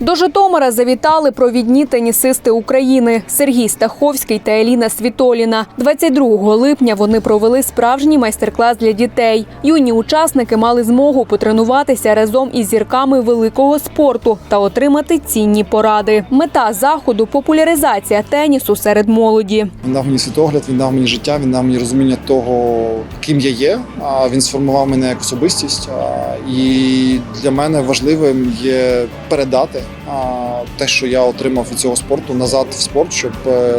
До Житомира завітали провідні тенісисти України Сергій Стаховський та Еліна Світоліна. 22 липня вони провели справжній майстер-клас для дітей. Юні учасники мали змогу потренуватися разом із зірками великого спорту та отримати цінні поради. Мета заходу популяризація тенісу серед молоді. Він дав мені світогляд, він дав мені життя, він дав мені розуміння того, ким я є. Він сформував мене як особистість. І для мене важливим є передати те, що я отримав від цього спорту, назад в спорт, щоб е,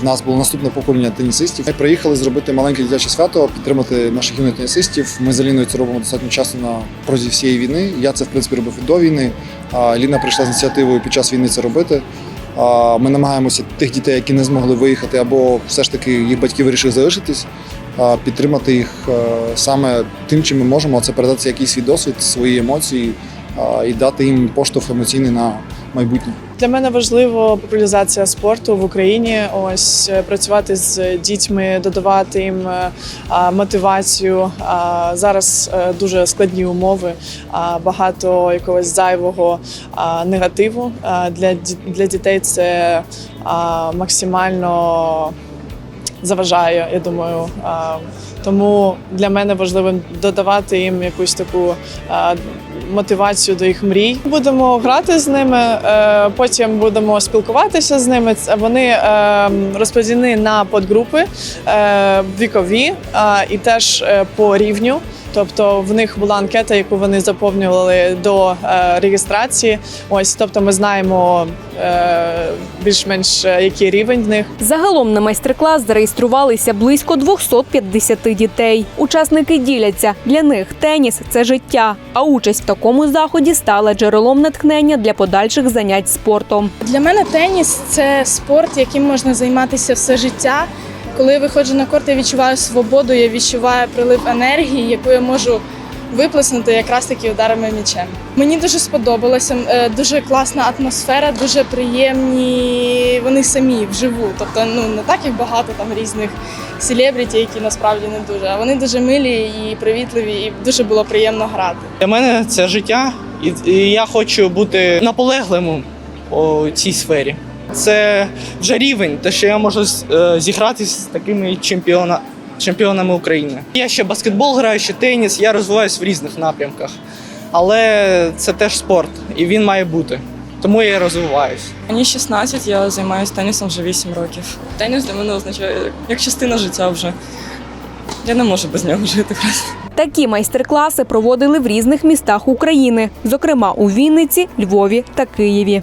в нас було наступне покоління тенісистів. Ми приїхали зробити маленьке дитяче свято, підтримати наших юних тенісистів. Ми з Аліною це робимо достатньо часто на протязі всієї війни. Я це в принципі робив і до війни. Ліна прийшла з ініціативою під час війни це робити. Ми намагаємося тих дітей, які не змогли виїхати, або все ж таки їх батьки вирішили залишитись, підтримати їх е, саме тим, чим ми можемо. Це передати якийсь досвід, свої емоції і дати їм поштовх емоційний на майбутнє. Для мене важливо популяризація спорту в Україні. Ось е, працювати з дітьми, додавати їм е, мотивацію. Зараз дуже складні умови, багато якогось зайвого негативу. Для дітей це максимально заважає, я думаю. Тому для мене важливо додавати їм якусь таку мотивацію до їх мрій. Будемо грати з ними, е, потім будемо спілкуватися з ними. Вони е, розподілені на подгрупи е, вікові і теж по рівню. Тобто в них була анкета, яку вони заповнювали до е, реєстрації. Ось, тобто, ми знаємо е, більш-менш е, який рівень в них. Загалом на майстер-клас зареєструвалися близько 250 дітей. Учасники діляться для них теніс це життя. А участь в такому заході стала джерелом натхнення для подальших занять спортом. Для мене теніс це спорт, яким можна займатися все життя. Коли я виходжу на корт, я відчуваю свободу, я відчуваю прилив енергії, яку я можу виплеснути якраз таки ударами м'ячем. Мені дуже сподобалося, е, дуже класна атмосфера, дуже приємні вони самі вживу. Тобто, ну не так як багато там різних селебріті, які насправді не дуже, а вони дуже милі і привітливі, і дуже було приємно грати. Для мене це життя, і я хочу бути наполегливим у цій сфері. Це вже рівень, те, що я можу е, зіграти з такими чемпіона, чемпіонами України. Я ще баскетбол граю, ще теніс, я розвиваюся в різних напрямках. Але це теж спорт, і він має бути. Тому я і розвиваюсь. Мені 16, я займаюся тенісом вже 8 років. Теніс для мене означає як частина життя вже. Я не можу без нього жити просто. Такі майстер-класи проводили в різних містах України, зокрема у Вінниці, Львові та Києві.